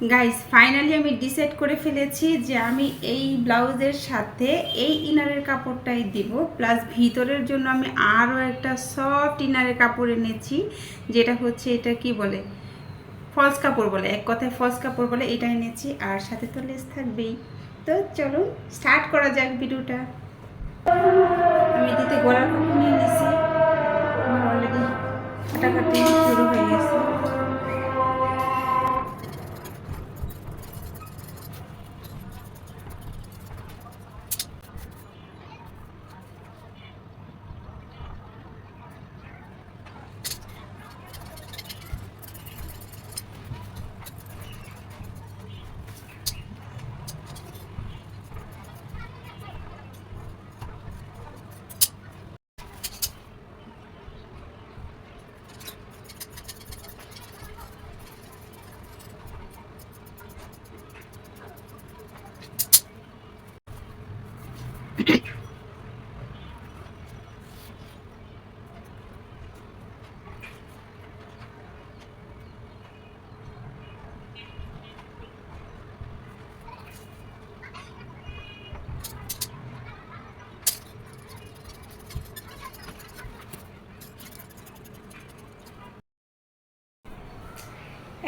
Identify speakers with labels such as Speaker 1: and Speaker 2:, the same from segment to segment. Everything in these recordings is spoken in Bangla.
Speaker 1: গাইস ফাইনালি আমি ডিসাইড করে ফেলেছি যে আমি এই ব্লাউজের সাথে এই ইনারের কাপড়টাই দিব প্লাস ভিতরের জন্য আমি আরও একটা সফট ইনারের কাপড় এনেছি, যেটা হচ্ছে এটা কি বলে? ফলস কাপড় বলে, এক কথায় ফলস কাপড় বলে এটা এনেছি, আর সাথে তো লেস থাকবেই। তো চলুন স্টার্ট করা যাক ভিডিওটা। আমি দিতে গলার কাপড় নিয়ে নিয়েছি আমার অলরেডি কাটাকাটি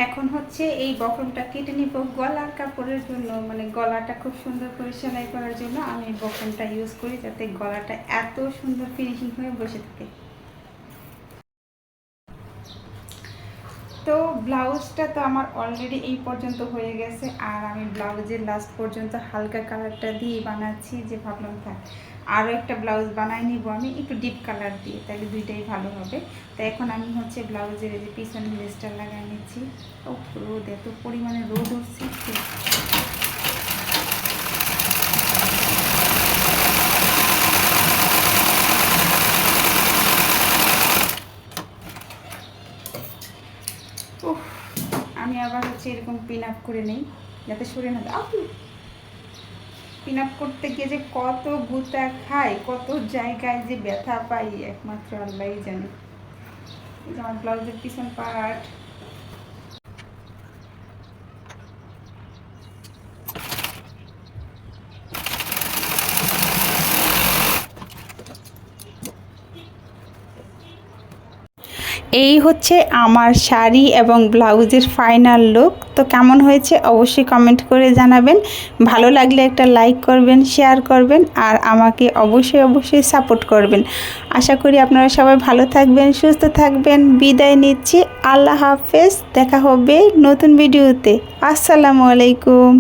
Speaker 1: এখন হচ্ছে এই বকরমটা কেটে নিব। গলার কাপড়ের জন্য মানে গলাটা খুব সুন্দর করে সেলাই করার জন্য আমি এই বকরমটা ইউজ করি যাতে গলাটা এত সুন্দর ফিনিশিং হয়ে বসে থাকে। তো ব্লাউজটা তো আমার অলরেডি এই পর্যন্ত হয়ে গেছে, আর আমি ব্লাউজের লাস্ট পর্যন্ত হালকা কালারটা দিয়ে বানাচ্ছি, যে ভাবলাম থাক। আরও একটা ব্লাউজ বানাই নিব আমি একটু ডিপ কালার দিয়ে তাহলে দুইটাই ভালো হবে। তো এখন আমি হচ্ছে ব্লাউজের যে পিছনে লেসটা লাগাই নিচ্ছি। ও রোদ এত পরিমাণে রোদ উফ, আমি আবার হচ্ছে এরকম পিন আপ করে নেই যাতে সরে না পিন আপ করতে গিয়ে যে কত গুতা খাই কত জায়গায় যে ব্যথা পাই একমাত্র আল্লাহই জানে। আমার ব্লাউজের পিছন পার্ট এই হচ্ছে আমার শাড়ি এবং ব্লাউজের ফাইনাল লুক তো কেমন হয়েছে অবশ্যই কমেন্ট করে জানাবেন। ভালো লাগলে একটা লাইক করবেন শেয়ার করবেন আর আমাকে অবশ্যই অবশ্যই সাপোর্ট করবেন। আশা করি আপনারা সবাই ভালো থাকবেন, সুস্থ থাকবেন। বিদায় নিচ্ছি। আল্লাহ হাফেজ। দেখা হবে নতুন ভিডিওতে আসসালামু আলাইকুম।